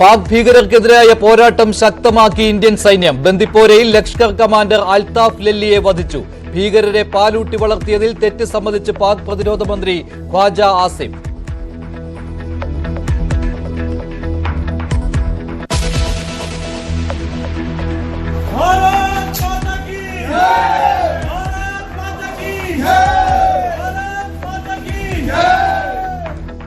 പാക് ഭീകരർക്കെതിരായ പോരാട്ടം ശക്തമാക്കി ഇന്ത്യൻ സൈന്യം ബന്ദിപ്പോരയിൽ ലഷ്കർ കമാൻഡർ അൽതാഫ് ലല്ലിയെ വധിച്ചു. ഭീകരരെ പാലൂട്ടി വളർത്തിയതിൽ തെറ്റ് സംബന്ധിച്ച് പാക് പ്രതിരോധ മന്ത്രി ഖ്വാജ ആസിം.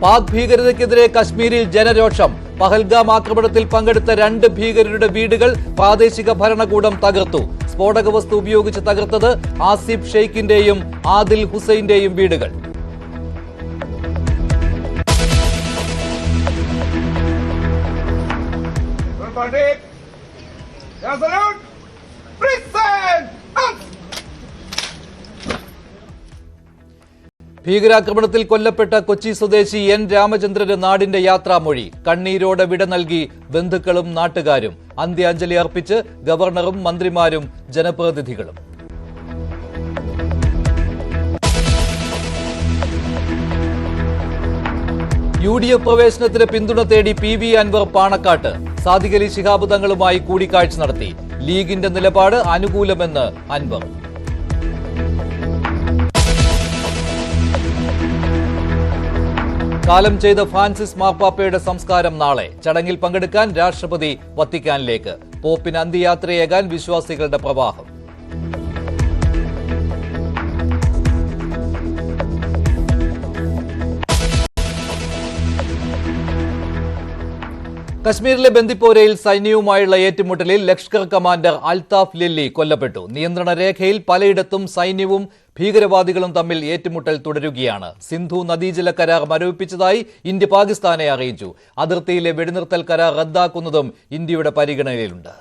പാക് ഭീകരതയ്ക്കെതിരെ കശ്മീരിൽ ജനരോഷം. പഹൽഗാം ആക്രമണത്തിൽ പങ്കെടുത്ത രണ്ട് ഭീകരരുടെ വീടുകൾ പ്രാദേശിക ഭരണകൂടം തകർത്തു സ്ഫോടക വസ്തു ഉപയോഗിച്ച് തകർത്തത് ആസിഫ് ഷെയ്ഖിന്റെയും ആദിൽ ഹുസൈന്റെയും വീടുകൾ! Resolute! ഭീകരാക്രമണത്തിൽ കൊല്ലപ്പെട്ട കൊച്ചി സ്വദേശി എൻ രാമചന്ദ്രന്റെ നാടിന്റെ യാത്രാമൊഴി. കണ്ണീരോടെ വിട നൽകി ബന്ധുക്കളും നാട്ടുകാരും. അന്ത്യാഞ്ജലി അർപ്പിച്ച് ഗവർണറും മന്ത്രിമാരും ജനപ്രതിനിധികളും. യു ഡി എഫ് പ്രവേശനത്തിന് പിന്തുണ തേടി പി വി അൻവർ പാണക്കാട്ട്. സാദിഖലി ശിഹാബ് തങ്ങളുമായി കൂടിക്കാഴ്ച നടത്തി. ലീഗിന്റെ നിലപാട് അനുകൂലമെന്ന് അൻവർ. കാലം ചെയ്ത ഫ്രാൻസിസ് മാർപ്പാപ്പയുടെ സംസ്കാരം നാളെ. ചടങ്ങിൽ പങ്കെടുക്കാൻ രാഷ്ട്രപതി വത്തിക്കാനിലേക്ക്. പോപ്പിന് അന്ത്യയാത്രയേകാൻ വിശ്വാസികളുടെ പ്രവാഹം. കശ്മീരിലെ ബന്ദിപ്പോരയിൽ സൈന്യവുമായുള്ള ഏറ്റുമുട്ടലിൽ ലഷ്കർ കമാൻഡർ അൽതാഫ് ലില്ലി കൊല്ലപ്പെട്ടു. നിയന്ത്രണ രേഖയിൽ പലയിടത്തും സൈന്യവും ഭീകരവാദികളും തമ്മിൽ ഏറ്റുമുട്ടൽ തുടരുകയാണ്. സിന്ധു നദീജല കരാർ മരവിപ്പിച്ചതായി ഇന്ത്യ പാകിസ്ഥാനെ അറിയിച്ചു. അതിർത്തിയിലെ വെടിനിർത്തൽ കരാർ റദ്ദാക്കുന്നതും ഇന്ത്യയുടെ പരിഗണനയിലുണ്ട്.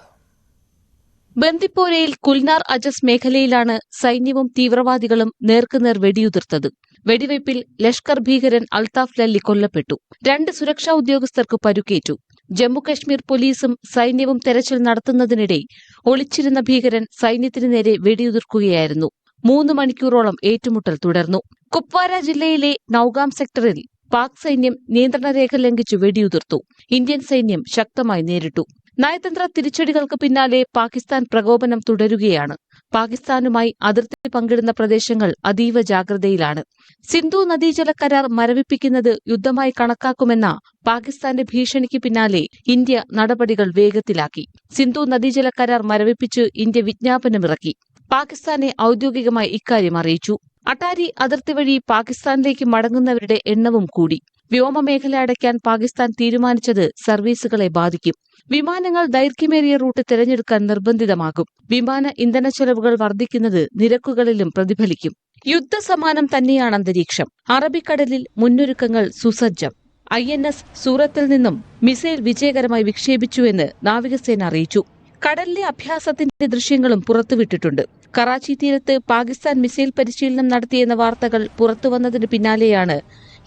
ബന്ദിപ്പോരയിൽ കുൽനാർ അജസ് മേഖലയിലാണ് സൈന്യവും തീവ്രവാദികളും നേർക്കുനേർ വെടിയുതിർത്തത്. വെടിവയ്പിൽ ലഷ്കർ ഭീകരൻ അൽതാഫ് ലല്ലി കൊല്ലപ്പെട്ടു. രണ്ട് സുരക്ഷാ ഉദ്യോഗസ്ഥർക്ക് പരുക്കേറ്റു. ജമ്മുകശ്മീർ പോലീസും സൈന്യവും തെരച്ചിൽ നടത്തുന്നതിനിടെ ഒളിച്ചിരുന്ന ഭീകരൻ സൈന്യത്തിനു നേരെ വെടിയുതിർക്കുകയായിരുന്നു. മൂന്ന് മണിക്കൂറോളം ഏറ്റുമുട്ടൽ തുടർന്നു. കുപ്വാര ജില്ലയിലെ നൌഗാം സെക്ടറിൽ പാക് സൈന്യം നിയന്ത്രണരേഖ ലംഘിച്ചു വെടിയുതിർത്തു. ഇന്ത്യൻ സൈന്യം ശക്തമായി നേരിട്ടു. നയതന്ത്ര തിരിച്ചടികൾക്ക് പിന്നാലെ പാകിസ്ഥാൻ പ്രകോപനം തുടരുകയാണ്. പാകിസ്ഥാനുമായി അതിർത്തി പങ്കിടുന്ന പ്രദേശങ്ങൾ അതീവ ജാഗ്രതയിലാണ്. സിന്ധു നദീജല കരാർ മരവിപ്പിക്കുന്നത് യുദ്ധമായി കണക്കാക്കുമെന്ന പാകിസ്ഥാന്റെ ഭീഷണിക്ക് പിന്നാലെ ഇന്ത്യ നടപടികൾ വേഗത്തിലാക്കി. സിന്ധു നദീജല കരാർ മരവിപ്പിച്ച് ഇന്ത്യ വിജ്ഞാപനമിറക്കി. പാകിസ്ഥാനെ ഔദ്യോഗികമായി ഇക്കാര്യം അറിയിച്ചു. അട്ടാരി അതിർത്തി വഴി പാകിസ്ഥാനിലേക്ക് മടങ്ങുന്നവരുടെ എണ്ണവും കൂടി. വ്യോമമേഖല അടയ്ക്കാൻ പാകിസ്ഥാൻ തീരുമാനിച്ചത് സർവീസുകളെ ബാധിക്കും. വിമാനങ്ങൾ ദൈർഘ്യമേറിയ റൂട്ട് തിരഞ്ഞെടുക്കാൻ നിർബന്ധിതമാകും. വിമാന ഇന്ധന ചെലവുകൾ വർദ്ധിക്കുന്നത് നിരക്കുകളിലും പ്രതിഫലിക്കും. യുദ്ധസമാനം തന്നെയാണ് അന്തരീക്ഷം. അറബിക്കടലിൽ മുന്നൊരുക്കങ്ങൾ സുസജ്ജം. ഐ എൻ എസ് സൂറത്തിൽ നിന്നും മിസൈൽ വിജയകരമായി വിക്ഷേപിച്ചുവെന്ന് നാവികസേന അറിയിച്ചു. കടലിലെ അഭ്യാസത്തിന്റെ ദൃശ്യങ്ങളും പുറത്തുവിട്ടിട്ടുണ്ട്. കറാച്ചി തീരത്ത് പാകിസ്ഥാൻ മിസൈൽ പരിശീലനം നടത്തിയെന്ന വാർത്തകൾ പുറത്തുവന്നതിന് പിന്നാലെയാണ്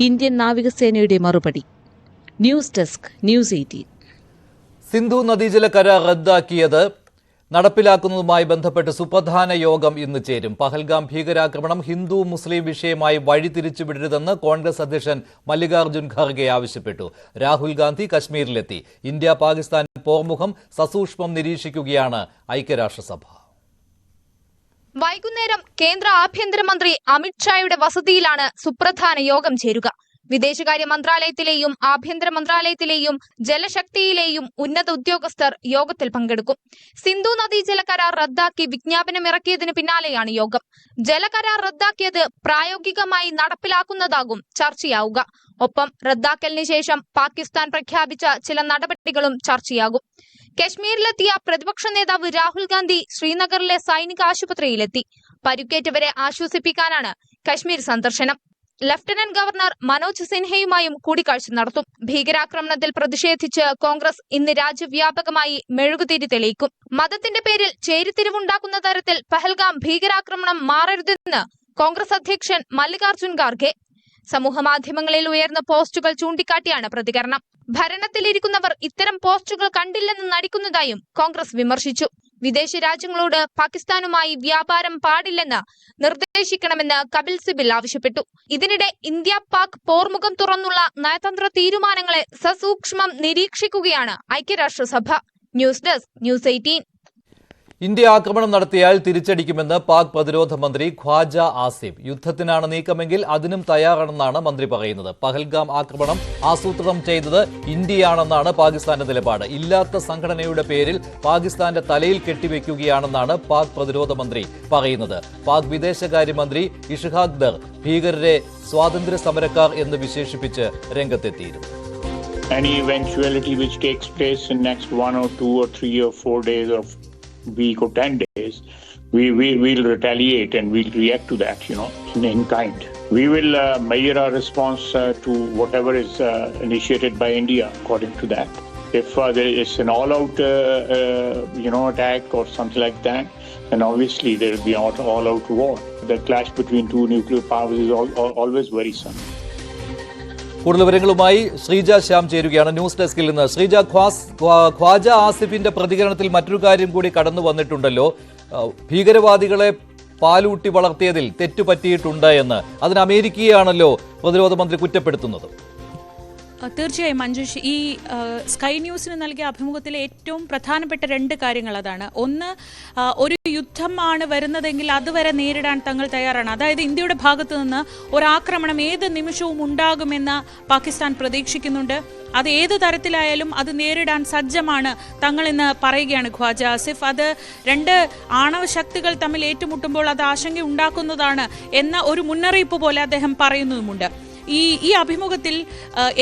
ഇന്ത്യൻ നാവികസേനയുടെ മറുപടി. News desk news eighteen. Sindhu നദീജല കരാർ റദ്ദാക്കിയത് നടപ്പിലാക്കുന്നതുമായി ബന്ധപ്പെട്ട് സുപ്രധാന യോഗം ഇന്ന് ചേരും. പഹൽഗാം ഭീകരാക്രമണം ഹിന്ദു മുസ്ലിം വിഷയമായി വഴിതിരിച്ചുവിടരുതെന്ന് കോൺഗ്രസ് അധ്യക്ഷൻ മല്ലികാർജുൻ ഖാർഗെ ആവശ്യപ്പെട്ടു. രാഹുൽ ഗാന്ധി കശ്മീരിലെത്തി. ഇന്ത്യ പാകിസ്ഥാൻ പോർമുഖം സസൂക്ഷ്മം നിരീക്ഷിക്കുകയാണ് ഐക്യരാഷ്ട്രസഭ. വൈകുന്നേരം കേന്ദ്ര ആഭ്യന്തരമന്ത്രി അമിത്ഷായുടെ വസതിയിലാണ് സുപ്രധാന യോഗം ചേരുക. വിദേശകാര്യ മന്ത്രാലയത്തിലെയും ആഭ്യന്തര മന്ത്രാലയത്തിലെയും ജലശക്തിയിലെയും ഉന്നത ഉദ്യോഗസ്ഥർ യോഗത്തിൽ പങ്കെടുക്കും. സിന്ധു നദീ കരാർ റദ്ദാക്കി വിജ്ഞാപനം ഇറക്കിയതിന് പിന്നാലെയാണ് യോഗം. ജലകരാർ റദ്ദാക്കിയത് പ്രായോഗികമായി നടപ്പിലാക്കുന്നതാകും ചർച്ചയാവുക. ഒപ്പം റദ്ദാക്കലിന് ശേഷം പാകിസ്ഥാൻ പ്രഖ്യാപിച്ച ചില നടപടികളും ചർച്ചയാകും. കശ്മീരിലെത്തിയ പ്രതിപക്ഷ നേതാവ് രാഹുൽ ഗാന്ധി ശ്രീനഗറിലെ സൈനിക ആശുപത്രിയിലെത്തി. പരുക്കേറ്റവരെ ആശ്വസിപ്പിക്കാനാണ് കശ്മീർ സന്ദർശനം. ലഫ്റ്റനന്റ് ഗവർണർ മനോജ് സിൻഹയുമായും കൂടിക്കാഴ്ച നടത്തും. ഭീകരാക്രമണത്തിൽ പ്രതിഷേധിച്ച് കോൺഗ്രസ് ഇന്ന് രാജ്യവ്യാപകമായി മെഴുകുതിരി തെളിയിക്കും. മതത്തിന്റെ പേരിൽ ചേരിതിരിവുണ്ടാക്കുന്ന തരത്തിൽ പഹൽഗാം ഭീകരാക്രമണം മാറരുതെന്ന് കോൺഗ്രസ് അധ്യക്ഷൻ മല്ലികാർജുൻ ഖാർഗെ. സമൂഹമാധ്യമങ്ങളിൽ ഉയർന്ന പോസ്റ്റുകൾ ചൂണ്ടിക്കാട്ടിയാണ് പ്രതികരണം. ഭരണത്തിലിരിക്കുന്നവർ ഇത്തരം പോസ്റ്റുകൾ കണ്ടില്ലെന്ന് നടിക്കുന്നതായും കോൺഗ്രസ് വിമർശിച്ചു. വിദേശ രാജ്യങ്ങളോട് പാകിസ്ഥാനുമായി വ്യാപാരം പാടില്ലെന്ന് നിർദ്ദേശിക്കണമെന്ന് കപിൽ സിബിൽ ആവശ്യപ്പെട്ടു. ഇതിനിടെ ഇന്ത്യ പാക് പോർമുഖം തുറന്നുള്ള നയതന്ത്ര തീരുമാനങ്ങളെ സസൂക്ഷ്മം നിരീക്ഷിക്കുകയാണ് ഐക്യരാഷ്ട്രസഭ. News desk news eighteen. India ആക്രമണം നടത്തിയാൽ തിരിച്ചടിക്കുമെന്ന് പാക് പ്രതിരോധ മന്ത്രി ഖ്വാജ ആസിഫ്. യുദ്ധത്തിനാണ് നീക്കമെങ്കിൽ അതിനും തയ്യാറാണെന്നാണ് മന്ത്രി പറയുന്നത്. പഹൽഗാം ആക്രമണം ആസൂത്രണം ചെയ്തത് ഇന്ത്യയാണെന്നാണ് പാകിസ്ഥാന്റെ നിലപാട്. ഇല്ലാത്ത സംഘടനയുടെ പേരിൽ പാകിസ്ഥാന്റെ തലയിൽ കെട്ടിവെക്കുകയാണെന്നാണ് പാക് പ്രതിരോധ മന്ത്രി പറയുന്നത്. പാക് വിദേശകാര്യമന്ത്രി ഇഷ്ഹാഖ് ദർ ഭീകരരെ സ്വാതന്ത്ര്യ സമരക്കാർ എന്ന് വിശേഷിപ്പിച്ച് രംഗത്തെത്തിയിരുന്നു. Any eventuality which takes place in next one or two or three or four days or week or ten days, we we will retaliate and we'll react to that, you know, in, in kind. We will uh, measure our response uh, to whatever is uh, initiated by India according to that. If uh, there is an all-out, uh, uh, you know, attack or something like that, then obviously there will be an all-out war. The clash between two nuclear powers is al- al- always worrisome. കൂടുതൽ വിവരങ്ങളുമായി ശ്രീജ ശ്യാം ചേരുകയാണ്. News ഡെസ്കിൽ നിന്ന് ശ്രീജ ഖ്വാസ് ഖ്വാ- ഖ്വാജ ആസിഫിന്റെ പ്രതികരണത്തിൽ മറ്റൊരു കാര്യം കൂടി കടന്നു വന്നിട്ടുണ്ടല്ലോ. ഭീകരവാദികളെ പാലൂട്ടി വളർത്തിയതിൽ തെറ്റുപറ്റിയിട്ടുണ്ട് എന്ന്. അതിന് അമേരിക്കയാണല്ലോ പ്രതിരോധ മന്ത്രി കുറ്റപ്പെടുത്തുന്നത്. തീർച്ചയായും മഞ്ജുഷ് ഈ സ്കൈ ന്യൂസിന് നൽകിയ അഭിമുഖത്തിലെ ഏറ്റവും പ്രധാനപ്പെട്ട രണ്ട് കാര്യങ്ങൾ അതാണ്. ഒന്ന് ഒരു യുദ്ധമാണ് വരുന്നതെങ്കിൽ അതുവരെ നേരിടാൻ തങ്ങൾ തയ്യാറാണ്. അതായത് ഇന്ത്യയുടെ ഭാഗത്തു നിന്ന് ഒരാക്രമണം ഏത് നിമിഷവും ഉണ്ടാകുമെന്ന് പാകിസ്ഥാൻ പ്രതീക്ഷിക്കുന്നുണ്ട്. അത് ഏത് തരത്തിലായാലും അത് നേരിടാൻ സജ്ജമാണ് തങ്ങൾ എന്ന് പറയുകയാണ് ഖ്വാജ ആസിഫ്. അത് രണ്ട് ആണവ ശക്തികൾ തമ്മിൽ ഏറ്റുമുട്ടുമ്പോൾ അത് ആശങ്ക ഉണ്ടാക്കുന്നതാണ് എന്ന ഒരു മുന്നറിയിപ്പ് പോലെ അദ്ദേഹം പറയുന്നതുമുണ്ട് ഈ ഈ അഭിമുഖത്തിൽ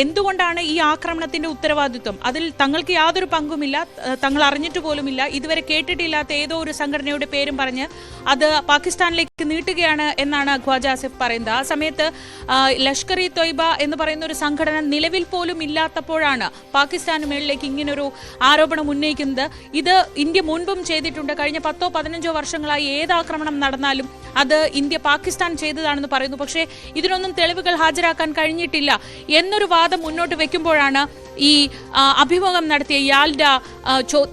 എന്തുകൊണ്ടാണ് ഈ ആക്രമണത്തിന്റെ ഉത്തരവാദിത്വം? അതിൽ തങ്ങൾക്ക് യാതൊരു പങ്കുമില്ല തങ്ങൾ അറിഞ്ഞിട്ട് പോലുമില്ല. ഇതുവരെ കേട്ടിട്ടില്ലാത്ത ഏതോ ഒരു സംഘടനയുടെ പേരും പറഞ്ഞ് അത് പാകിസ്ഥാനിലേക്ക് നീട്ടുകയാണ് എന്നാണ് ഖ്വാജ ആസിഫ് പറയുന്നത്. ആ സമയത്ത് ലഷ്കർ ഇ തൊയ്ബ എന്ന് പറയുന്ന ഒരു സംഘടന നിലവിൽ പോലും ഇല്ലാത്തപ്പോഴാണ് പാകിസ്ഥാന് മേളിലേക്ക് ഇങ്ങനൊരു ആരോപണം ഉന്നയിക്കുന്നത്. ഇത് ഇന്ത്യ മുൻപും ചെയ്തിട്ടുണ്ട്. കഴിഞ്ഞ പത്തോ പതിനഞ്ചോ വർഷങ്ങളായി ഏത് ആക്രമണം നടന്നാലും അത് ഇന്ത്യ പാകിസ്ഥാൻ ചെയ്തതാണെന്ന് പറയുന്നു. പക്ഷേ ഇതിനൊന്നും തെളിവുകൾ ഹാജരാക്കാൻ കഴിഞ്ഞിട്ടില്ല എന്നൊരു വാദം മുന്നോട്ട് വെക്കുമ്പോഴാണ് ഈ അഭിമുഖം നടത്തിയ യാൽഡ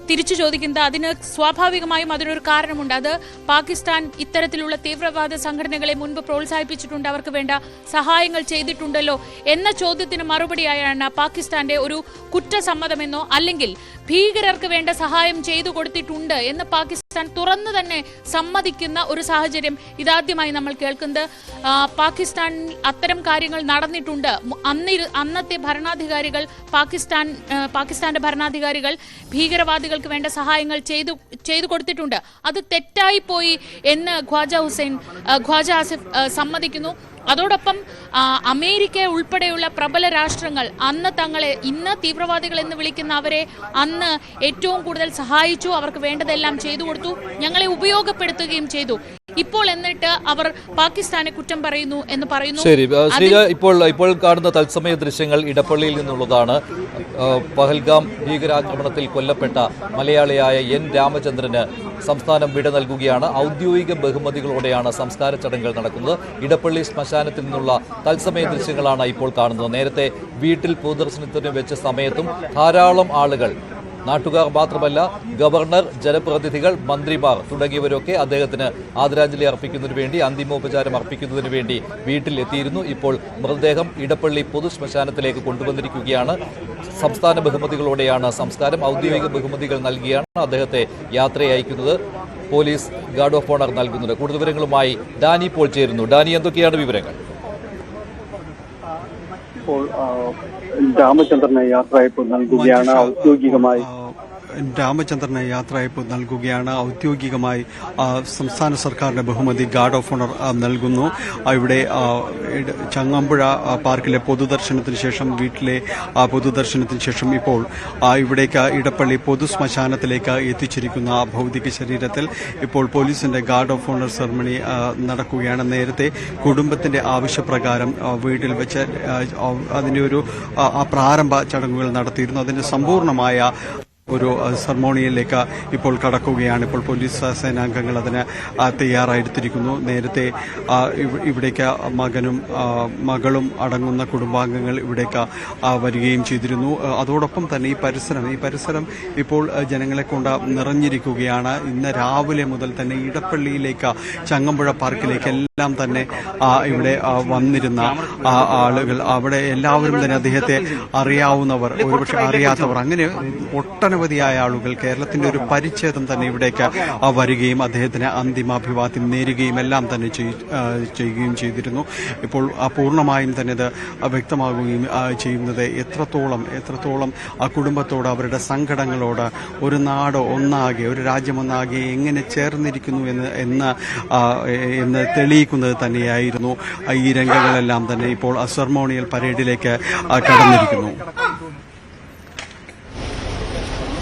തിരിച്ചു ചോദിക്കുന്നത് അതിന് സ്വാഭാവികമായും അതിനൊരു കാരണമുണ്ട്. അത് പാകിസ്ഥാൻ ഇത്തരത്തിലുള്ള തീവ്രവാദ സംഘടനകളെ മുൻപ് പ്രോത്സാഹിപ്പിച്ചിട്ടുണ്ട്. അവർക്ക് വേണ്ട സഹായങ്ങൾ ചെയ്തിട്ടുണ്ടല്ലോ എന്ന ചോദ്യത്തിന് മറുപടിയായാണ് പാകിസ്ഥാന്റെ ഒരു കുറ്റസമ്മതമെന്നോ അല്ലെങ്കിൽ ഭീകരർക്ക് വേണ്ട സഹായം ചെയ്തു കൊടുത്തിട്ടുണ്ട് എന്ന് പാകിസ്ഥാൻ തുറന്നു തന്നെ സമ്മതിക്കുന്ന ഒരു സാഹചര്യം ഇതാദ്യമായി നമ്മൾ കേൾക്കുന്നത്. പാകിസ്ഥാൻ അത്തരം കാര്യങ്ങൾ നടന്നിട്ടുണ്ട്. അന്നിരു അന്നത്തെ ഭരണാധികാരികൾ പാകിസ്ഥാൻ ആ, പാകിസ്ഥാന്റെ ഭരണാധികാരികൾ ഭീകരവാദികൾക്ക് വേണ്ട സഹായങ്ങൾ ചെയ്തു ചെയ്തു കൊടുത്തിട്ടുണ്ട്. അത് തെറ്റായി പോയി എന്ന് ഖ്വാജ ഹുസൈൻ ഖ്വാജ ആസിഫ് സമ്മതിക്കുന്നു. അതോടൊപ്പം അമേരിക്ക ഉൾപ്പെടെയുള്ള പ്രബല രാഷ്ട്രങ്ങൾ അന്ന് തങ്ങളെ ഇന്ന് തീവ്രവാദികൾ എന്ന് വിളിക്കുന്ന അവരെ അന്ന് ഏറ്റവും കൂടുതൽ സഹായിച്ചു അവർക്ക് വേണ്ടതെല്ലാം ചെയ്തു കൊടുത്തു ഞങ്ങളെ ഉപയോഗപ്പെടുത്തുകയും ചെയ്തു. ഇപ്പോൾ എന്നിട്ട് അവർ പാകിസ്ഥാനെ കുറ്റം പറയുന്നു എന്ന് പറയുന്നു. ശരി ശ്രീജ ഇപ്പോൾ ഇപ്പോൾ കാണുന്ന തത്സമയ ദൃശ്യങ്ങൾ ഇടപ്പള്ളിയിൽ നിന്നുള്ളതാണ്. പഹൽഗാം ഭീകരാക്രമണത്തിൽ കൊല്ലപ്പെട്ട മലയാളിയായ എൻ രാമചന്ദ്രന് സംസ്ഥാനം വിട നൽകുകയാണ്. ഔദ്യോഗിക ബഹുമതികളോടെയാണ് സംസ്കാര ചടങ്ങുകൾ നടക്കുന്നത്. ഇടപ്പള്ളി ശ്മശാനത്തിൽ നിന്നുള്ള തത്സമയ ദൃശ്യങ്ങളാണ് ഇപ്പോൾ കാണുന്നത്. നേരത്തെ വീട്ടിൽ പൊതുദർശനത്തിന് വെച്ച സമയത്തും ധാരാളം ആളുകൾ നാട്ടുകാർ മാത്രമല്ല ഗവർണർ ജനപ്രതിനിധികൾ മന്ത്രിമാർ തുടങ്ങിയവരൊക്കെ അദ്ദേഹത്തിന് ആദരാഞ്ജലി അർപ്പിക്കുന്നതിന് വേണ്ടി അന്തിമോപചാരം അർപ്പിക്കുന്നതിന് വേണ്ടി വീട്ടിൽ എത്തിയിരുന്നു. ഇപ്പോൾ മൃതദേഹം ഇടപ്പള്ളി പൊതു ശ്മശാനത്തിലേക്ക് കൊണ്ടുവന്നിരിക്കുകയാണ്. സംസ്ഥാന ബഹുമതികളോടെയാണ് സംസ്കാരം ഔദ്യോഗിക ബഹുമതികൾ നൽകിയാണ് അദ്ദേഹത്തെ യാത്രയയക്കുന്നത്. പോലീസ് ഗാർഡ് ഓഫ് ഓണർ നൽകുന്നുണ്ട്. കൂടുതൽ വിവരങ്ങളുമായി ഡാനി പോൾ ചേരുന്നു. ഡാനി എന്തൊക്കെയാണ് വിവരങ്ങൾ? ഇപ്പോൾ രാമചന്ദ്രനെ യാത്രയപ്പ് നൽകുകയാണ് ഔദ്യോഗികമായി. രാമചന്ദ്രന് യാത്രയപ്പ് നൽകുകയാണ്. ഔദ്യോഗികമായി സംസ്ഥാന സർക്കാരിന്റെ ബഹുമതി ഗാർഡ് ഓഫ് ഓണർ നൽകുന്നു. ഇവിടെ ചങ്ങമ്പുഴ പാർക്കിലെ പൊതുദർശനത്തിന് ശേഷം വീട്ടിലെ പൊതുദർശനത്തിന് ശേഷം ഇപ്പോൾ ഇവിടേക്ക് ഇടപ്പള്ളി പൊതു ശ്മശാനത്തിലേക്ക് എത്തിച്ചിരിക്കുന്ന ഭൗതിക ശരീരത്തിൽ ഇപ്പോൾ പോലീസിന്റെ ഗാർഡ് ഓഫ് ഓണർ സെറമണി നടക്കുകയാണ്. നേരത്തെ കുടുംബത്തിന്റെ ആവശ്യപ്രകാരം വീട്ടിൽ വെച്ച് അതിന്റെ ഒരു പ്രാരംഭ ചടങ്ങുകൾ നടത്തിയിരുന്നു. അതിന്റെ സമ്പൂർണമായ ഒരു അഹ്, ഇപ്പോൾ കടക്കുകയാണ്. ഇപ്പോൾ പോലീസ് സേനാംഗങ്ങൾ അതിന് ആ, തയ്യാറായെടുത്തിരിക്കുന്നു നേരത്തെ ഇവിടേക്ക് മകനും മകളും അടങ്ങുന്ന കുടുംബാംഗങ്ങൾ ഇവിടേക്ക് വരികയും ചെയ്തിരുന്നു. അതോടൊപ്പം തന്നെ ഈ പരിസരം ഈ പരിസരം ഇപ്പോൾ ജനങ്ങളെ കൊണ്ട് നിറഞ്ഞിരിക്കുകയാണ്. ഇന്ന് രാവിലെ മുതൽ തന്നെ ഇടപ്പള്ളിയിലേക്ക് ചങ്ങമ്പുഴ പാർക്കിലേക്ക് എല്ലാം തന്നെ ഇവിടെ വന്നിരുന്ന ആളുകൾ. അവിടെ എല്ലാവരും തന്നെ അദ്ദേഹത്തെ അറിയാവുന്നവർ ഒരുപക്ഷെ അറിയാത്തവർ. അങ്ങനെ ഒട്ടനവധിയായ ആളുകൾ കേരളത്തിന്റെ ഒരു പരിച്ഛേദം തന്നെ ഇവിടേക്ക് വരികയും അദ്ദേഹത്തിന് അന്തിമാഭിവാദ്യം നേരുകയും എല്ലാം തന്നെ ചെയ്യുകയും ചെയ്തിരുന്നു. ഇപ്പോൾ പൂർണമായും തന്നെ ഇത് വ്യക്തമാകുകയും ചെയ്യുന്നത് എത്രത്തോളം എത്രത്തോളം ആ കുടുംബത്തോട് അവരുടെ സങ്കടങ്ങളോട് ഒരു നാട് ഒന്നാകെ ഒരു രാജ്യം ഒന്നാകെ എങ്ങനെ ചേർന്നിരിക്കുന്നു എന്ന് എന്ന് എന്ന് തെളിയിക്കുന്നത് തന്നെയായിരുന്നു. ഈ രംഗങ്ങളെല്ലാം തന്നെ ഇപ്പോൾ അസർമോണിയൽ സെർമോണിയൽ പരേഡിലേക്ക് കടന്നിരിക്കുന്നു.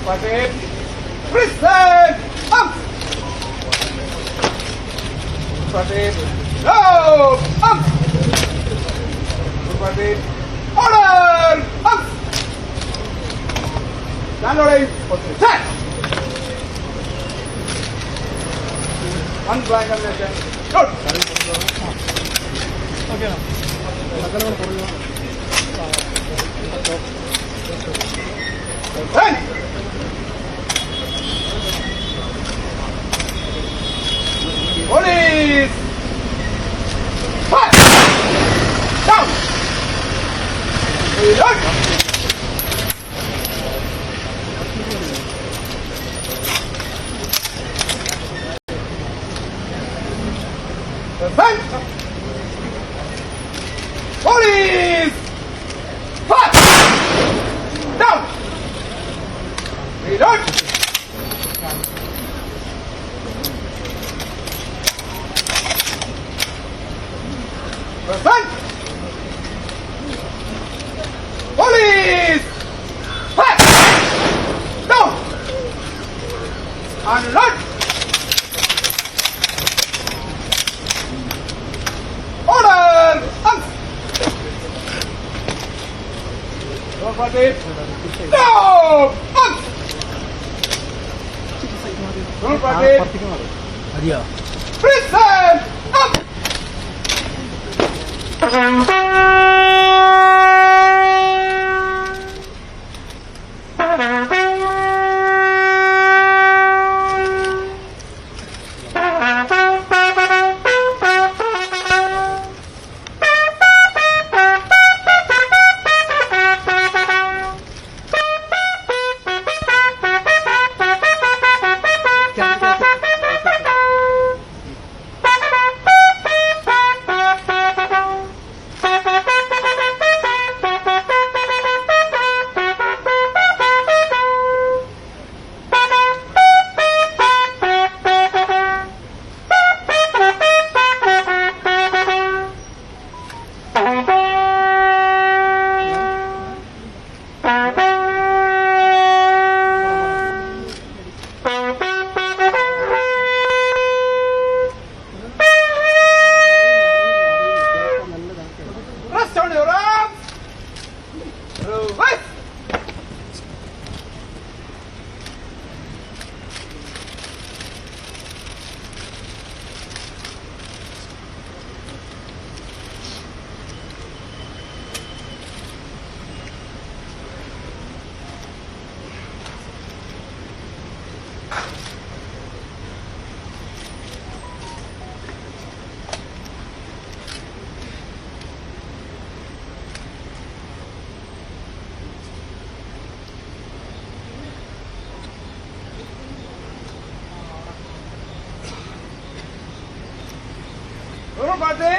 Present! Present! Up! Present! No. Up! Present! Order! Up! January, set! One blind. Good! Okay. and. Order! Up! No! Up! Don't Present! Up! পাতে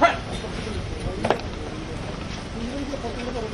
ഉള്ള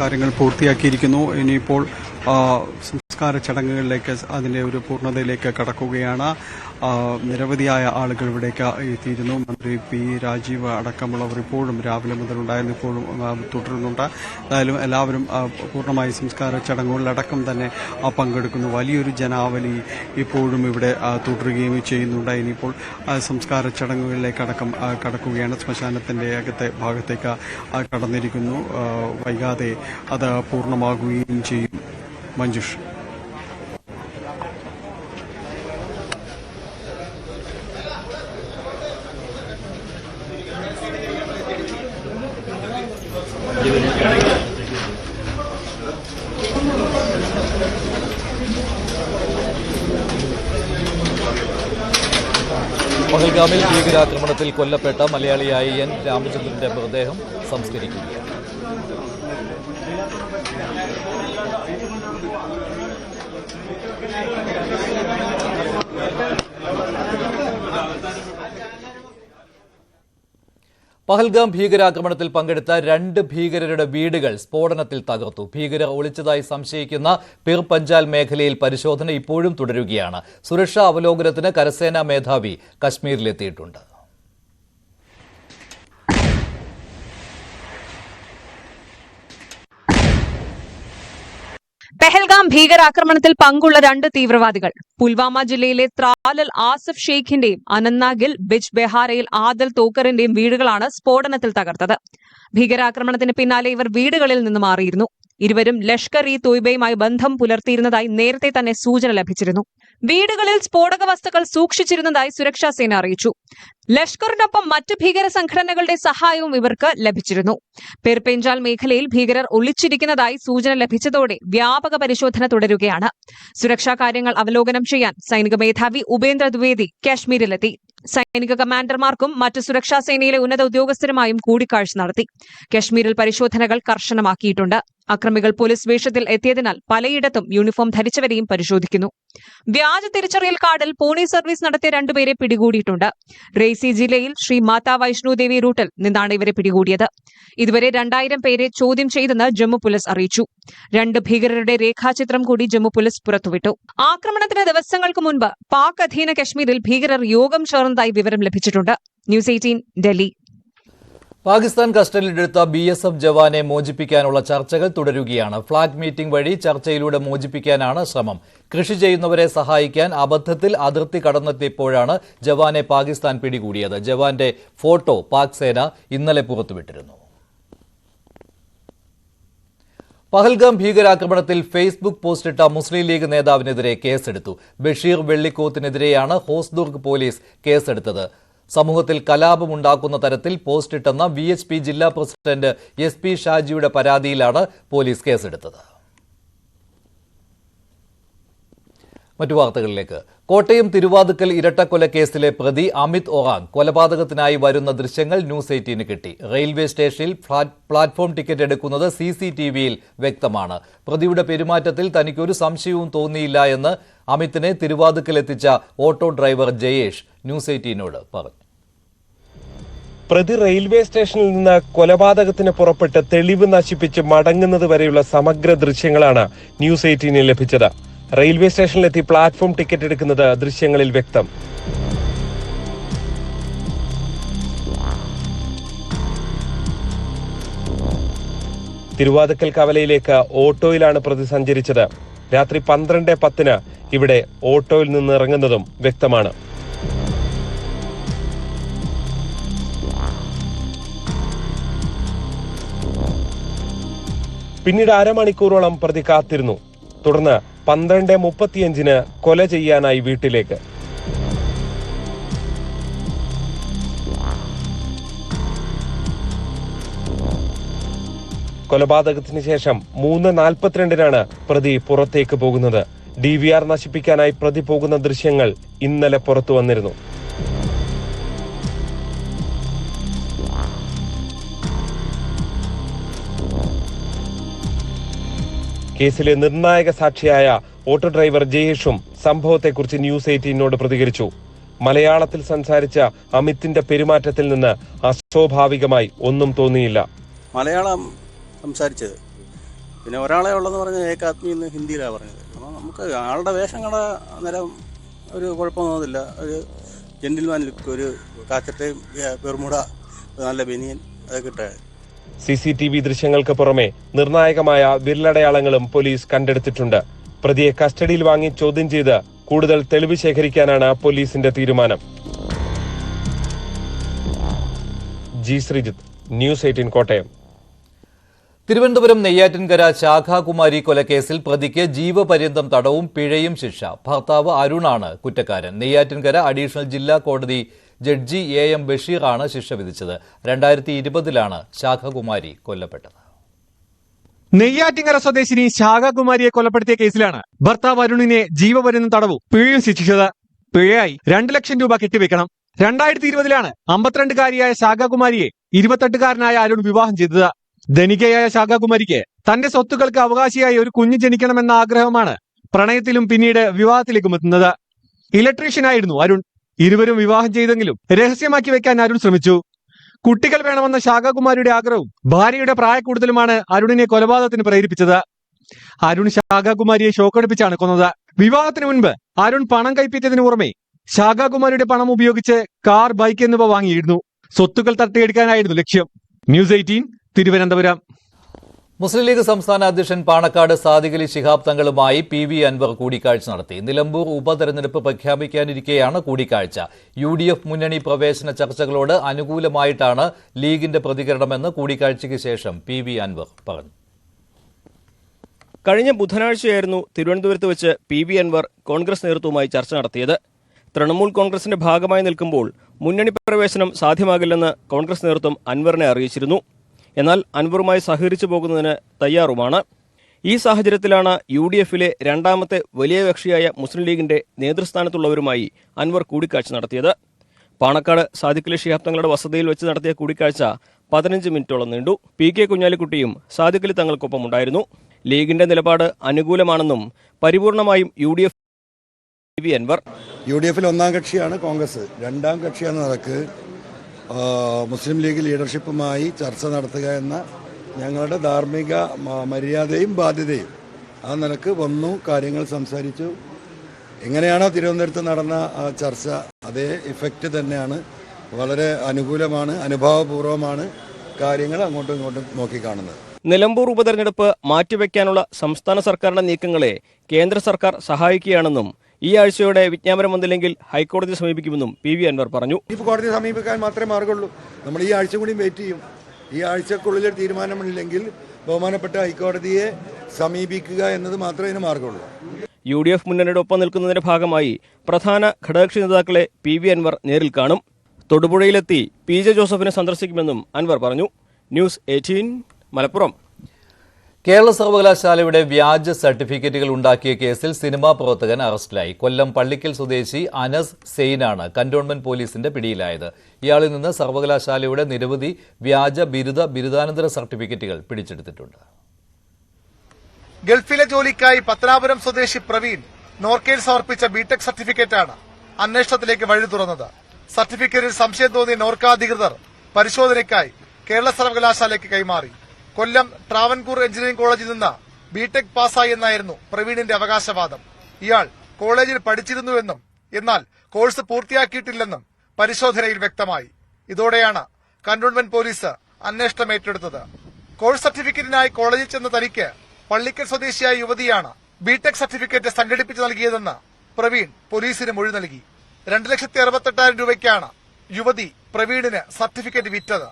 കാര്യങ്ങൾ പൂർത്തിയാക്കിയിരിക്കുന്നു. ഇനിയിപ്പോൾ സംസ്കാര ചടങ്ങുകളിലേക്ക് അതിന്റെ ഒരു പൂർണതയിലേക്ക് കടക്കുകയാണ്. നിരവധിയായ ആളുകൾ ഇവിടേക്ക് എത്തിയിരുന്നു. മന്ത്രി പി രാജീവ് അടക്കമുള്ളവർ ഇപ്പോഴും രാവിലെ മുതൽ ഉണ്ടായിരുന്നു. ഇപ്പോഴും തുടരുന്നുണ്ട്. എന്തായാലും എല്ലാവരും പൂർണമായി സംസ്കാര ചടങ്ങുകളിലടക്കം തന്നെ പങ്കെടുക്കുന്നു. വലിയൊരു ജനാവലി ഇപ്പോഴും ഇവിടെ തുടരുകയും ചെയ്യുന്നുണ്ട്. ഇനിയിപ്പോൾ സംസ്കാര ചടങ്ങുകളിലേക്ക് അടക്കം ആ, കടക്കുകയാണ്. ശ്മശാനത്തിന്റെ അകത്തെ ഭാഗത്തേക്ക് കടന്നിരിക്കുന്നു. വൈകാതെ അത് പൂർണമാകുകയും ചെയ്യും. മഞ്ജുഷ്. ഭീകരാക്രമണത്തിൽ കൊല്ലപ്പെട്ട മലയാളിയായ എൻ രാമചന്ദ്രന്റെ മൃതദേഹം സംസ്കരിക്കുകയാണ്. പഹൽഗാം ഭീകരാക്രമണത്തിൽ പങ്കെടുത്ത രണ്ട് ഭീകരരുടെ വീടുകൾ സ്ഫോടനത്തിൽ തകർത്തു. ഭീകരർ ഒളിച്ചതായി സംശയിക്കുന്ന പിർ പഞ്ചാൽ മേഖലയിൽ പരിശോധന ഇപ്പോഴും തുടരുകയാണ്. സുരക്ഷാ അവലോകനത്തിന് കരസേനാ മേധാവി കശ്മീരിലെത്തിയിട്ടുണ്ട്. പെഹൽഗാം ഭീകരാക്രമണത്തിൽ പങ്കുള്ള രണ്ട് തീവ്രവാദികൾ. പുൽവാമ ജില്ലയിലെ ത്രാലൽ ആസിഫ് ഷെയ്ഖിന്റെയും അനന്നാഗിൽ ബിജ് ബെഹാരയിൽ ആദൽ തോക്കറിന്റെയും വീടുകളാണ് സ്ഫോടനത്തിൽ തകർത്തത്. ഭീകരാക്രമണത്തിന് പിന്നാലെ ഇവർ വീടുകളിൽ നിന്ന് മാറിയിരുന്നു. ഇരുവരും ലഷ്കർ ഇ തോയ്ബയുമായി ബന്ധം പുലർത്തിയിരുന്നതായി നേരത്തെ തന്നെ സൂചന ലഭിച്ചിരുന്നു. വീടുകളിൽ സ്ഫോടക വസ്തുക്കൾ സൂക്ഷിച്ചിരുന്നതായി സുരക്ഷാ സേന അറിയിച്ചു. ലഷ്കറിനൊപ്പം മറ്റ് ഭീകര സംഘടനകളുടെ സഹായവും ഇവർക്ക് ലഭിച്ചിരുന്നു. പെർപെഞ്ചാൽ മേഖലയിൽ ഭീകരർ ഒളിച്ചിരിക്കുന്നതായി സൂചന ലഭിച്ചതോടെ വ്യാപക പരിശോധന തുടരുകയാണ്. സുരക്ഷാ കാര്യങ്ങൾ അവലോകനം ചെയ്യാൻ സൈനിക മേധാവി ഉപേന്ദ്ര ദ്വിവേദി കാശ്മീരിലെത്തി. സൈനിക കമാൻഡർമാർക്കും മറ്റ് സുരക്ഷാ സേനയിലെ ഉന്നത ഉദ്യോഗസ്ഥരുമായും കൂടിക്കാഴ്ച നടത്തി. കശ്മീരിൽ പരിശോധനകൾ കർശനമാക്കിയിട്ടുണ്ട്. അക്രമികൾ പോലീസ് വേഷത്തിൽ എത്തിയതിനാൽ പലയിടത്തും യൂണിഫോം ധരിച്ചവരെയും പരിശോധിക്കുന്നു. വ്യാജ തിരിച്ചറിയൽ കാർഡിൽ പോണി സർവീസ് നടത്തിയ രണ്ടുപേരെ പിടികൂടിയിട്ടുണ്ട്. റേസി ജില്ലയിൽ ശ്രീ മാതാ വൈഷ്ണോദേവി റൂട്ടിൽ നിന്നാണ് ഇവരെ പിടികൂടിയത്. ഇതുവരെ രണ്ടായിരം പേരെ ചോദ്യം ചെയ്തെന്ന് ജമ്മു പോലീസ് അറിയിച്ചു. രണ്ട് ഭീകരരുടെ രേഖാചിത്രം കൂടി ജമ്മു പോലീസ് പുറത്തുവിട്ടു. ആക്രമണത്തിന് ദിവസങ്ങൾക്ക് മുൻപ് പാക് അധീന കശ്മീരിൽ ഭീകരർ യോഗം ചേർന്നതായി വിവരം ലഭിച്ചിട്ടുണ്ട്. News eighteen Delhi. പാകിസ്ഥാൻ കസ്റ്റഡിയിലെടുത്ത ബി എസ് എഫ് ജവാനെ മോചിപ്പിക്കാനുള്ള ചർച്ചകൾ തുടരുകയാണ്. ഫ്ളാഗ് മീറ്റിംഗ് വഴി ചർച്ചയിലൂടെ മോചിപ്പിക്കാനാണ് ശ്രമം. കൃഷി ചെയ്യുന്നവരെ സഹായിക്കാൻ അബദ്ധത്തിൽ അതിർത്തി കടന്നെത്തിയപ്പോഴാണ് ജവാനെ പാകിസ്ഥാൻ പിടികൂടിയത്. ജവാന്റെ ഫോട്ടോ പാക് സേന ഇന്നലെ പുറത്തുവിട്ടിരുന്നു. പഹൽഗാം ഭീകരാക്രമണത്തിൽ ഫേസ്ബുക്ക് പോസ്റ്റിട്ട മുസ്ലിം ലീഗ് നേതാവിനെതിരെ കേസെടുത്തു. ബഷീർ വെള്ളിക്കോത്തിനെതിരെയാണ് ഹോസ്ദുർഗ് പോലീസ് കേസെടുത്തത്. സമൂഹത്തിൽ കലാപമുണ്ടാക്കുന്ന തരത്തിൽ പോസ്റ്റിട്ടെന്ന വി എച്ച് പി ജില്ലാ പ്രസിഡന്റ് എസ് പി ഷാജിയുടെ പരാതിയിലാണ് പോലീസ് കേസെടുത്തത്. മറ്റു വാർത്തകളിലേക്ക്. കോട്ടയം തിരുവാതുക്കൽ ഇരട്ടക്കൊലക്കേസിലെ പ്രതി അമിത് ഒറാങ് കൊലപാതകത്തിനായി വരുന്ന ദൃശ്യങ്ങൾ ന്യൂസ് എയ്റ്റീന് കിട്ടി. റെയിൽവേ സ്റ്റേഷനിൽ പ്ലാറ്റ്ഫോം ടിക്കറ്റ് എടുക്കുന്നത് സി സി ടി വിയിൽ വ്യക്തമാണ്. പ്രതിയുടെ പെരുമാറ്റത്തിൽ തനിക്കൊരു സംശയവും തോന്നിയില്ല എന്ന് അമിത്തിനെ തിരുവാതുക്കലെത്തിച്ച ഓട്ടോ ഡ്രൈവർ ജയേഷ് ന്യൂസ് എയ്റ്റീനോട് പറഞ്ഞു. പ്രതി റെയിൽവേ സ്റ്റേഷനിൽ നിന്ന് കൊലപാതകത്തിന് പുറപ്പെട്ട് തെളിവ് നശിപ്പിച്ച് മടങ്ങുന്നത് വരെയുള്ള സമഗ്ര ദൃശ്യങ്ങളാണ് ന്യൂസ് എയ്റ്റീനിൽ ലഭിച്ചത്. റെയിൽവേ സ്റ്റേഷനിലെത്തി പ്ലാറ്റ്ഫോം ടിക്കറ്റ് എടുക്കുന്നത് ദൃശ്യങ്ങളിൽ വ്യക്തം. തിരുവാതുക്കൽ കവലയിലേക്ക് ഓട്ടോയിലാണ് പ്രതി സഞ്ചരിച്ചത്. രാത്രി പന്ത്രണ്ട് പത്തിന് ഇവിടെ ഓട്ടോയിൽ നിന്ന് ഇറങ്ങുന്നതും വ്യക്തമാണ്. പിന്നീട് അരമണിക്കൂറോളം പ്രതി കാത്തിരുന്നു. തുടർന്ന് പന്ത്രണ്ട് മുപ്പത്തിയഞ്ചിന് കൊല ചെയ്യാനായി വീട്ടിലേക്ക്. കൊലപാതകത്തിന് ശേഷം മൂന്ന് നാൽപ്പത്തിരണ്ടിനാണ് പ്രതി പുറത്തേക്ക് പോകുന്നത്. ഡി വി ആർ നശിപ്പിക്കാനായി പ്രതി പോകുന്ന ദൃശ്യങ്ങൾ ഇന്നലെ പുറത്തു വന്നിരുന്നു. കേസിലെ നിർണായക സാക്ഷിയായ ഓട്ടോ ഡ്രൈവർ ജയേഷും സംഭവത്തെക്കുറിച്ച് ന്യൂസ് എയ്റ്റീനോട് പ്രതികരിച്ചു. മലയാളത്തിൽ സംസാരിച്ച അമിത്തിന്റെ പെരുമാറ്റത്തിൽ നിന്ന് അസ്വാഭാവികമായി ഒന്നും തോന്നിയില്ല. മലയാളം സംസാരിച്ചത്. പിന്നെ ഒരാളെ ഉള്ളതെന്ന് പറഞ്ഞ ഏകാത്മി എന്ന് ഹിന്ദിയിലാണ് പറഞ്ഞത്. അപ്പോൾ നമുക്ക് ആളുടെ വേഷം കട അന്നേരം ഒരു കുഴപ്പമൊന്നുമില്ല ഒരു ജെന്റിൽമാൻ ലുക്ക് ഒരു കാച്ചട്ടയും പെർമുട നല്ല ബനിയൻ അതൊക്കെ ഇട്ടേ സി സി ടി വി ദൃശ്യങ്ങൾക്ക് പുറമെ നിർണായകമായ വിരലടയാളങ്ങളും പോലീസ് കണ്ടെടുത്തിട്ടുണ്ട്. പ്രതിയെ കസ്റ്റഡിയിൽ വാങ്ങി ചോദ്യം ചെയ്ത് കൂടുതൽ തെളിവ് ശേഖരിക്കാനാണ് പോലീസിന്റെ തീരുമാനം. G Sreejith news eighteen Kottayam. Thiruvananthapuram Neyyattinkara Shakhakumari കൊലക്കേസിൽ പ്രതിക്ക് ജീവപര്യന്തം തടവും പിഴയും ശിക്ഷ. ഭർത്താവ് അരുണാണ് കുറ്റക്കാരൻ. നെയ്യാറ്റിൻകര അഡീഷണൽ ജില്ലാ കോടതി ജഡ്ജി എ എം ബഷീറാണ് ശിക്ഷ വിധിച്ചത്. രണ്ടായിരത്തി ഇരുപതിലാണ് ശാഖകുമാരി കൊല്ലപ്പെട്ടത്. നെയ്യാറ്റിങ്ങര സ്വദേശിനി ശാഖകുമാരിയെ കൊലപ്പെടുത്തിയ കേസിലാണ് ഭർത്താവ് അരുണിനെ ജീവപര്യന്തം തടവും പിഴയും ശിക്ഷിച്ചത്. പിഴയായി രണ്ടു ലക്ഷം രൂപ കെട്ടിവെക്കണം. രണ്ടായിരത്തി ഇരുപതിലാണ് അമ്പത്തിരണ്ടുകാരിയായ ശാഖകുമാരിയെ ഇരുപത്തെട്ടുകാരനായ അരുൺ വിവാഹം ചെയ്തത്. ധനികയായ ശാഖകുമാരിക്ക് തന്റെ സ്വത്തുക്കൾക്ക് അവകാശിയായി ഒരു കുഞ്ഞ് ജനിക്കണമെന്ന ആഗ്രഹമാണ് പ്രണയത്തിലും പിന്നീട് വിവാഹത്തിലേക്കും എത്തുന്നത്. ഇലക്ട്രീഷ്യനായിരുന്നു അരുൺ. ഇരുവരും വിവാഹം ചെയ്തെങ്കിലും രഹസ്യമാക്കി വെക്കാൻ അരുൺ ശ്രമിച്ചു. കുട്ടികൾ വേണമെന്ന ശാഖകുമാരിയുടെ ആഗ്രഹവും ഭാര്യയുടെ പ്രായക്കൂടുതലുമാണ് അരുണിനെ കൊലപാതകത്തിന് പ്രേരിപ്പിച്ചത്. അരുൺ ശാഖാകുമാരിയെ ഷോക്കടിപ്പിച്ചാണ് കൊന്നത്. വിവാഹത്തിന് മുൻപ് അരുൺ പണം കൈപ്പറ്റിയതിനു പുറമെ ശാഖാകുമാരിയുടെ പണം ഉപയോഗിച്ച് കാർ ബൈക്ക് എന്നിവ വാങ്ങിയിരുന്നു. സ്വത്തുക്കൾ തട്ടിയെടുക്കാനായിരുന്നു ലക്ഷ്യം. News eighteen Thiruvananthapuram. മുസ്ലിം ലീഗ് സംസ്ഥാന അധ്യക്ഷൻ പാണക്കാട് സാദിഖലി ശിഹാബ് തങ്ങളുമായി പി വി അൻവർ കൂടിക്കാഴ്ച നടത്തി. നിലമ്പൂർ ഉപതെരഞ്ഞെടുപ്പ് പ്രഖ്യാപിക്കാനിരിക്കെയാണ് കൂടിക്കാഴ്ച. യു ഡി എഫ് മുന്നണി പ്രവേശന ചർച്ചകളോട് അനുകൂലമായിട്ടാണ് ലീഗിന്റെ പ്രതികരണമെന്ന് കൂടിക്കാഴ്ചയ്ക്ക് ശേഷം പി വി അൻവർ പറഞ്ഞു. കഴിഞ്ഞ ബുധനാഴ്ചയായിരുന്നു തിരുവനന്തപുരത്ത് വെച്ച് പി വി അൻവർ കോൺഗ്രസ് നേതൃത്വവുമായി ചർച്ച നടത്തിയത്. തൃണമൂൽ കോൺഗ്രസിന്റെ ഭാഗമായി നിൽക്കുമ്പോൾ മുന്നണി പ്രവേശനം സാധ്യമാകില്ലെന്ന് കോൺഗ്രസ് നേതൃത്വം അൻവറിനെ അറിയിച്ചിരുന്നു. എന്നാൽ അൻവറുമായി സഹകരിച്ചു പോകുന്നതിന് തയ്യാറുമാണ്. ഈ സാഹചര്യത്തിലാണ് യു ഡി എഫിലെ രണ്ടാമത്തെ വലിയ കക്ഷിയായ മുസ്ലിം ലീഗിന്റെ നേതൃസ്ഥാനത്തുള്ളവരുമായി അൻവർ കൂടിക്കാഴ്ച നടത്തിയത്. പാണക്കാട് സാദിഖലി ശിഹാബ് തങ്ങളുടെ വസതിയിൽ വെച്ച് നടത്തിയ കൂടിക്കാഴ്ച പതിനഞ്ച് മിനിറ്റോളം നീണ്ടു. പി കെ കുഞ്ഞാലിക്കുട്ടിയും സാദിഖലി തങ്ങൾക്കൊപ്പം ഉണ്ടായിരുന്നു. ലീഗിന്റെ നിലപാട് അനുകൂലമാണെന്നും പരിപൂർണമായും U D F U D എഫിൽ ഒന്നാം കക്ഷിയാണ് കോൺഗ്രസ്. രണ്ടാം കക്ഷിയാണ് നിലയ്ക്ക് ആ, മുസ്ലിം ലീഗ് ലീഡർഷിപ്പുമായി ചർച്ച നടത്തുക എന്ന ഞങ്ങളുടെ ധാർമ്മിക മര്യാദയും ബാധ്യതയും. ആ നിലയ്ക്ക് വന്നു കാര്യങ്ങൾ സംസാരിച്ചു. എങ്ങനെയാണോ തിരുവനന്തപുരത്ത് നടന്ന ആ ചർച്ച അതേ ഇഫക്റ്റ് തന്നെയാണ്. വളരെ അനുകൂലമാണ് അനുഭാവപൂർവമാണ് കാര്യങ്ങൾ അങ്ങോട്ടും ഇങ്ങോട്ടും നോക്കിക്കാണുന്നത്. നിലമ്പൂർ ഉപതെരഞ്ഞെടുപ്പ് മാറ്റിവെക്കാനുള്ള സംസ്ഥാന സർക്കാരിന്റെ നീക്കങ്ങളെ കേന്ദ്ര സർക്കാർ സഹായിക്കുകയാണെന്നും ഈ ആഴ്ചയോടെ വിജ്ഞാപനം വന്നില്ലെങ്കിൽ ഹൈക്കോടതിയെ സമീപിക്കുമെന്നും പി വി അൻവർ പറഞ്ഞു. കോടതിയെ സമീപിക്കാൻ മാത്രമേ മാർഗമുള്ളൂ നമ്മൾ ഈ ആഴ്ച കൂടി വെയിറ്റ് ചെയ്യും. ഈ ആഴ്ചക്കുള്ളിൽ തീരുമാനമില്ലെങ്കിൽ ബഹുമാനപ്പെട്ട ഹൈക്കോടതിയെ സമീപിക്കുക എന്നത് മാത്രമേ ഇതിന് മാർഗമുള്ളൂ. യു ഡി എഫ് മുന്നണിയുടെ ഒപ്പം നിൽക്കുന്നതിന്റെ ഭാഗമായി പ്രധാന ഘടകകക്ഷി നേതാക്കളെ പി വി അൻവർ നേരിൽ കാണും. തൊടുപുഴയിലെത്തി പി ജെ ജോസഫിനെ സന്ദർശിക്കുമെന്നും അൻവർ പറഞ്ഞു. News eighteen Malappuram. കേരള സർവകലാശാലയുടെ വ്യാജ സർട്ടിഫിക്കറ്റുകൾ ഉണ്ടാക്കിയ കേസിൽ സിനിമാ പ്രവർത്തകൻ അറസ്റ്റിലായി. കൊല്ലം പള്ളിക്കൽ സ്വദേശി അനസ് സെയിനാണ് കന്റോൺമെന്റ് പോലീസിന്റെ പിടിയിലായത്. ഇയാളിൽ നിന്ന് സർവകലാശാലയുടെ നിരവധി വ്യാജ ബിരുദ ബിരുദാനന്തര സർട്ടിഫിക്കറ്റുകൾ പിടിച്ചെടുത്തിട്ടുണ്ട്. ഗൾഫിലെ ജോലിക്കായി പത്തനാപുരം സ്വദേശി പ്രവീൺ നോർക്കയിൽ സമർപ്പിച്ച ബിടെക് സർട്ടിഫിക്കറ്റാണ് അന്വേഷണത്തിലേക്ക് വഴി തുറന്നത്. സർട്ടിഫിക്കറ്റിൽ സംശയം തോന്നിയ നോർക്ക അധികൃതർ പരിശോധനയ്ക്കായി കേരള സർവകലാശാലയ്ക്ക് കൈമാറി. കൊല്ലം ട്രാവൻകൂർ എഞ്ചിനീയറിംഗ് കോളേജിൽ നിന്ന് ബിടെക് പാസ്സായി എന്നായിരുന്നു പ്രവീണിന്റെ അവകാശവാദം. ഇയാൾ കോളേജിൽ പഠിച്ചിരുന്നുവെന്നും എന്നാൽ കോഴ്സ് പൂർത്തിയാക്കിയിട്ടില്ലെന്നും പരിശോധനയിൽ വ്യക്തമായി. ഇതോടെയാണ് കന്റോൺമെന്റ് പോലീസ് അന്വേഷണം ഏറ്റെടുത്തത്. കോഴ്സ് സർട്ടിഫിക്കറ്റിനായി കോളേജിൽ ചെന്ന തനിക്ക് പള്ളിക്കൽ സ്വദേശിയായ യുവതിയാണ് ബിടെക് സർട്ടിഫിക്കറ്റ് സംഘടിപ്പിച്ച് നൽകിയതെന്ന് പ്രവീൺ പോലീസിന് മൊഴി നൽകി. രണ്ട് ലക്ഷത്തി അറുപത്തെട്ടായിരം രൂപയ്ക്കാണ് യുവതി പ്രവീണിന് സർട്ടിഫിക്കറ്റ് വിറ്റത്.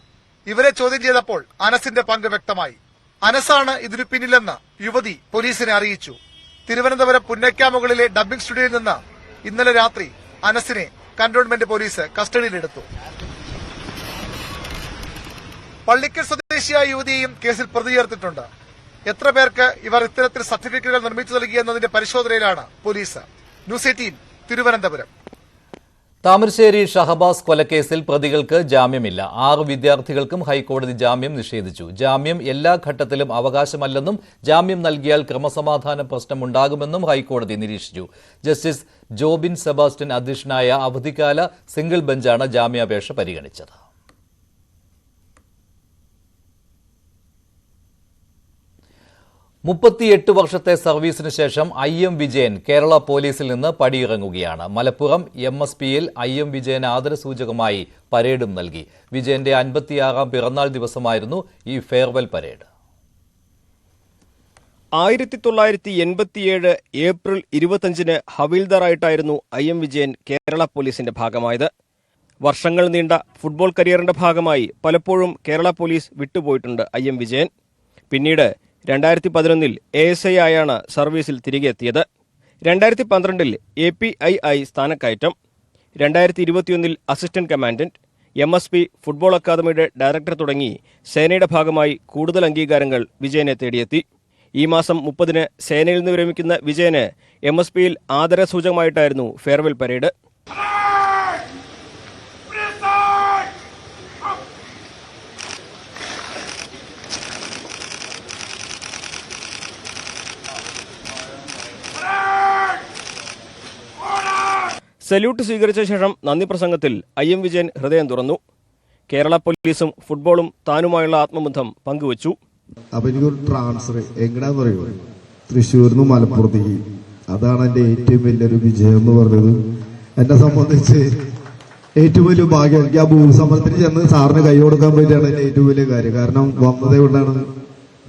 ഇവരെ ചോദ്യം ചെയ്തപ്പോൾ അനസിന്റെ പങ്ക് വ്യക്തമായി. അനസാണ് ഇതിനു പിന്നിലെന്ന് യുവതി പോലീസിനെ അറിയിച്ചു. തിരുവനന്തപുരം പുന്നയ്ക്കാമുകളിലെ ഡബ്ബിംഗ് സ്റ്റുഡിയോയിൽ നിന്ന് ഇന്നലെ രാത്രി അനസിനെ കന്റോൺമെന്റ് പോലീസ് കസ്റ്റഡിയിലെടുത്തു. പള്ളിക്കൽ സ്വദേശിയായ യുവതിയെയും കേസിൽ പ്രതി ചേർത്തിട്ടുണ്ട്. എത്ര പേർക്ക് ഇവർ ഇത്തരത്തിൽ സർട്ടിഫിക്കറ്റുകൾ നിർമ്മിച്ചു നൽകിയെന്നതിന്റെ പരിശോധനയിലാണ് police. News eighteen Thiruvananthapuram. Thamarassery Shahabaz കൊലക്കേസിൽ പ്രതികൾക്ക് ജാമ്യമില്ല. ആറ് വിദ്യാർത്ഥികൾക്കും ഹൈക്കോടതി ജാമ്യം നിഷേധിച്ചു. ജാമ്യം എല്ലാ ഘട്ടത്തിലും അവകാശമല്ലെന്നും ജാമ്യം നൽകിയാൽ ക്രമസമാധാന പ്രശ്നമുണ്ടാകുമെന്നും ഹൈക്കോടതി നിരീക്ഷിച്ചു. ജസ്റ്റിസ് ജോബിൻ സെബാസ്റ്റ്യൻ അധ്യക്ഷനായ അവധിക്കാല സിംഗിൾ ബെഞ്ചാണ് ജാമ്യാപേക്ഷ പരിഗണിച്ചത്. മുപ്പത്തിയെട്ട് വർഷത്തെ സർവീസിന് ശേഷം ഐ എം വിജയൻ കേരള പോലീസിൽ നിന്ന് പടിയിറങ്ങുകയാണ്. മലപ്പുറം എം എസ് പിയിൽ ഐ എം വിജയൻ ആദരസൂചകമായി പരേഡും നൽകി. വിജയന്റെ അൻപത്തിയാറാം പിറന്നാൾ ദിവസമായിരുന്നു ഈ ഫെയർവെൽ പരേഡ്. ആയിരത്തി തൊള്ളായിരത്തി എൺപത്തിയേഴ് ഏപ്രിൽ ഇരുപത്തഞ്ചിന് ഹവീൽദാറായിട്ടായിരുന്നു ഐ എം വിജയൻ കേരള പോലീസിന്റെ ഭാഗമായത്. വർഷങ്ങൾ നീണ്ട ഫുട്ബോൾ കരിയറിന്റെ ഭാഗമായി പലപ്പോഴും കേരള പോലീസ് വിട്ടുപോയിട്ടുണ്ട് ഐ എം വിജയൻ. പിന്നീട് രണ്ടായിരത്തി പതിനൊന്നിൽ എ എസ് ഐ ആയാണ് സർവീസിൽ തിരികെ എത്തിയത്. രണ്ടായിരത്തി പന്ത്രണ്ടിൽ എ പി ഐ ആയി സ്ഥാനക്കയറ്റം. രണ്ടായിരത്തി ഇരുപത്തിയൊന്നിൽ assistant commandant M S P football അക്കാദമിയുടെ ഡയറക്ടർ തുടങ്ങി സേനയുടെ ഭാഗമായി കൂടുതൽ അംഗീകാരങ്ങൾ വിജയനെ തേടിയെത്തി. ഈ മാസം മുപ്പതിന് സേനയിൽ നിന്ന് വിരമിക്കുന്ന വിജയന് എം എസ് പിയിൽ ആദരസൂചകമായിട്ടായിരുന്നു ഫെയർവെൽ പരേഡ്. സല്യൂട്ട് സ്വീകരിച്ച ശേഷം നന്ദി പ്രസംഗത്തിൽ ഐ എം വിജയൻ ഹൃദയം തുറന്നു. കേരള പോലീസും ഫുട്ബോളും താനുമായുള്ള ആത്മബന്ധം പങ്കുവച്ചു. അപ്പൊ എനിക്കൊരു ട്രാൻസ്ഫർ എങ്ങനെയാന്ന് പറയുമോ തൃശ്ശൂരിൽ മലപ്പുറത്തേക്ക്. അതാണ് എന്റെ ഏറ്റവും വലിയൊരു വിജയം എന്ന് പറഞ്ഞത്. എന്നെ സംബന്ധിച്ച് ഏറ്റവും വലിയ ഭാഗ്യം എനിക്ക് ആ ഭൂസമരത്തിന് ചെന്ന് സാറിന് കൈ കൊടുക്കാൻ പറ്റിയാണ് എന്റെ ഏറ്റവും വലിയ കാര്യം. കാരണം വന്നതേ കൊണ്ടാണ്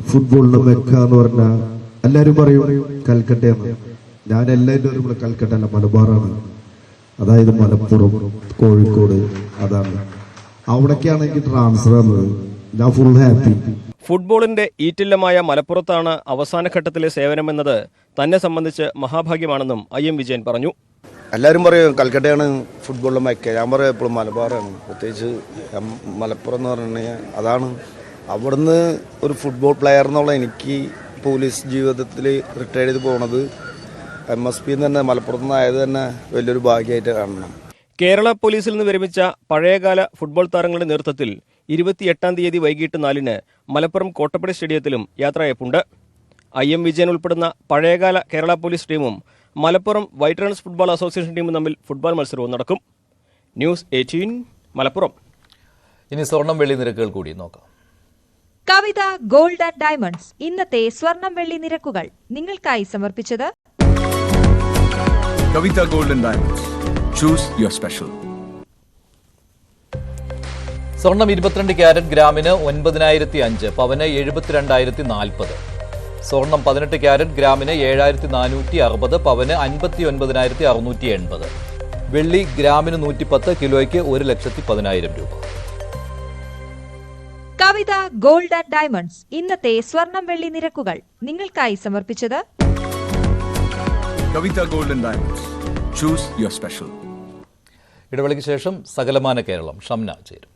ഫുട്ബോളിന് മെക്ക എന്ന് പറഞ്ഞാൽ എല്ലാരും പറയും കൽക്കട്ടയെന്ന് ഞാൻ എല്ലാവരും കൽക്കട്ട അല്ല മലബാറാണ്. അതായത് മലപ്പുറം കോഴിക്കോട് അതാണ്. അവിടേക്കാണ് എനിക്ക് ട്രാൻസ്ഫർ വന്നത്. ഞാൻ ഫുൾ ഹാപ്പി ഫുട്ബോളിന്റെ ഈറ്റില്ലമായ മലപ്പുറത്താണ് അവസാന ഘട്ടത്തിലെ സേവനമെന്നത് തന്നെ സംബന്ധിച്ച് മഹാഭാഗ്യമാണെന്നും ഐ എം വിജയൻ പറഞ്ഞു. എല്ലാവരും പറയും കൽക്കട്ടയാണ് ഫുട്ബോളിലെ മയക്ക. ഞാൻ പറയും എപ്പോഴും മലബാറാണ്. പ്രത്യേകിച്ച് മലപ്പുറം എന്ന് പറഞ്ഞാൽ കഴിഞ്ഞാൽ അതാണ്. അവിടുന്ന് ഒരു ഫുട്ബോൾ പ്ലെയർ എന്നുള്ള എനിക്ക് പോലീസ് ജീവിതത്തിൽ റിട്ടയർ ചെയ്ത് പോണത് എം എസ് പി തന്നെ മലപ്പുറത്ത് നിന്നായത് തന്നെ വലിയൊരു ഭാഗ്യമായിട്ട് കാണണം. കേരള പോലീസിൽ നിന്ന് വിരമിച്ച പഴയകാല ഫുട്ബോൾ താരങ്ങളുടെ നേതൃത്വത്തിൽ ഇരുപത്തിയെട്ടാം തീയതി വൈകിട്ട് നാലിന് മലപ്പുറം കോട്ടപ്പടി സ്റ്റേഡിയത്തിലും യാത്രയപ്പുണ്ട് ഐ എം വിജയൻ ഉൾപ്പെടുന്ന പഴയകാല കേരള പോലീസ് ടീമും Malappuram white runs football association ടീമും തമ്മിൽ ഫുട്ബോൾ മത്സരവും നടക്കും. News eighteen Malappuram. ഇനി സ്വർണം വെള്ളി നിരക്കുകൾ കൂടി നോക്കാം. കവിത ഗോൾഡ് ആൻഡ് ഡയമണ്ട്സ് ഇന്നത്തെ സ്വർണം വെള്ളി നിരക്കുകൾ നിങ്ങൾക്കായി സമർപ്പിച്ചത് Kavita Golden Diamonds. Choose your special. സ്വർണം ഇരുപത്തിരണ്ട് ക്യാരറ്റ് ഗ്രാമിന് ഒൻപതിനായിരത്തി അഞ്ച് പവന് എഴുപത്തിരണ്ടായിരത്തി നാൽപ്പത്. സ്വർണം പതിനെട്ട് ക്യാരറ്റ് ഗ്രാമിന് ഏഴായിരത്തി നാനൂറ്റി അറുപത് പവന് അൻപത്തി ഒൻപതിനായിരത്തി അറുന്നൂറ്റി എൺപത്. വെള്ളി ഗ്രാമിന് നൂറ്റിപ്പത്ത് കിലോയ്ക്ക് ഒരു ലക്ഷത്തി പതിനായിരം രൂപ. Kavitha gold and diamonds. ഇന്നത്തെ സ്വർണം വെള്ളി നിരക്കുകൾ. നിങ്ങൾക്കായി സമർപ്പിച്ചത് Kavita Golden Diamonds. Choose your special. ഇടവേളയ്ക്ക് ശേഷം സകലമാന കേരളം ഷംന ചേരും